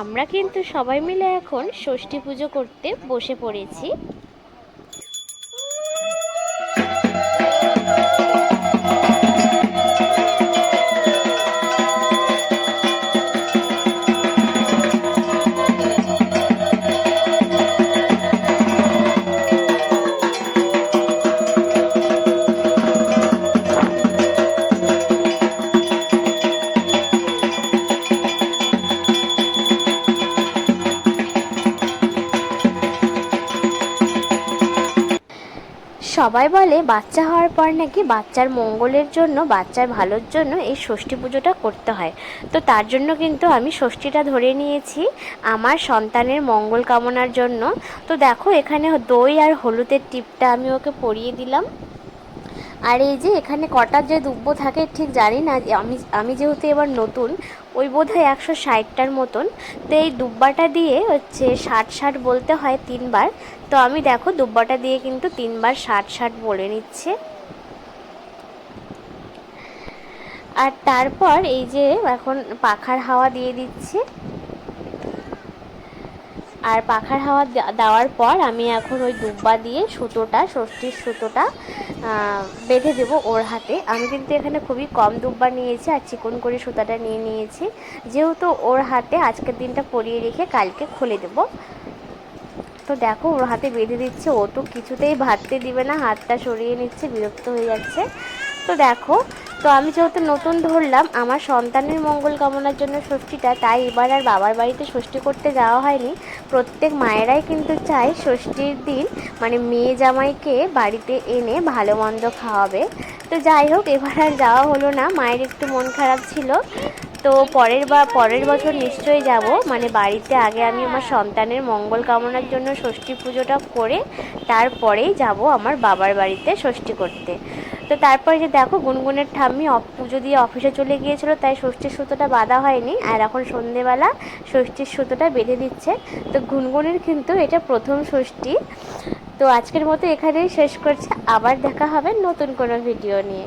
আমরা কিন্তু সবাই মিলে এখন ষষ্ঠী পুজো করতে বসে পড়েছি। সবাই বলে বাচ্চা হওয়ার পর নাকি বাচ্চার মঙ্গলের জন্য, বাচ্চার ভালোর জন্য এই ষষ্ঠী পুজোটা করতে হয়। তো তার জন্য কিন্তু আমি ষষ্ঠীটা ধরে নিয়েছি আমার সন্তানের মঙ্গল কামনার জন্য। তো দেখো এখানে দই আর হলুদের টিপটা আমি ওকে পরিয়ে দিলাম। আর এই যে এখানে কটা যে দুব্য থাকে, ঠিক জানি না, আমি আমি যেহেতু এবার নতুন, ওই বোধ হয় একশো ষাটটার মতন। তো এই দুব্বাটা দিয়ে হচ্ছে ষাট ষাট বলতে হয় তিনবার। তো আমি দেখো দুব্বাটা দিয়ে কিন্তু তিনবার ষাট ষাট বলে নিচ্ছে। আর তারপর এই যে এখন পাখার হাওয়া দিয়ে দিচ্ছে। আর পাখার হাওয়া দেওয়ার পর আমি এখন ওই দুব্বা দিয়ে সুতোটা, ষষ্ঠীর সুতোটা বেঁধে দেবো ওর হাতে। আমি কিন্তু এখানে খুবই কম দুব্বা নিয়েছি আর চিকন করে সুতাটা নিয়ে নিয়েছি। যেহেতু ওর হাতে আজকের দিনটা পরিয়ে রেখে কালকে খুলে দেবো। তো দেখো, ওর হাতে বেঁধে দিচ্ছে। ও তো কিছুতেই ভাততে দিবে না, হাতটা সরিয়ে নিচ্ছে, বিরক্ত হয়ে যাচ্ছে। তো দেখো তো আমি যেহেতু নতুন ধরলাম, আমার সন্তানের মঙ্গল কামনার জন্য ষষ্ঠীটা, তাই এবার আর বাবার বাড়িতে ষষ্ঠী করতে যাওয়া হয়নি। প্রত্যেক মায়েরাই কিন্তু চায় ষষ্ঠীর দিন মানে মেয়ে জামাইকে বাড়িতে এনে ভালো মন্দ খাওয়াবে। তো যাই হোক, এবার আর যাওয়া হলো না, মায়ের একটু মন খারাপ ছিল। তো পরের বা পরের বছর নিশ্চয়ই যাব। মানে বাড়িতে আগে আমি আমার সন্তানের মঙ্গল কামনার জন্য ষষ্ঠী পুজোটা করে তারপরেই যাব আমার বাবার বাড়িতে ষষ্ঠী করতে। তো তারপরে যে দেখো গুনগুনের ঠাম্মি পুজো দিয়ে অফিসে চলে গিয়েছিল, তাই ষষ্ঠীর সুতোটা বাঁধা হয়নি। আর এখন সন্ধেবেলা ষষ্ঠীর সুতোটা বেঁধে দিচ্ছে। তো গুনগুনের কিন্তু এটা প্রথম ষষ্ঠী। তো আজকের মতো এখানেই শেষ করছে। আবার দেখা হবে নতুন কোনো ভিডিও নিয়ে।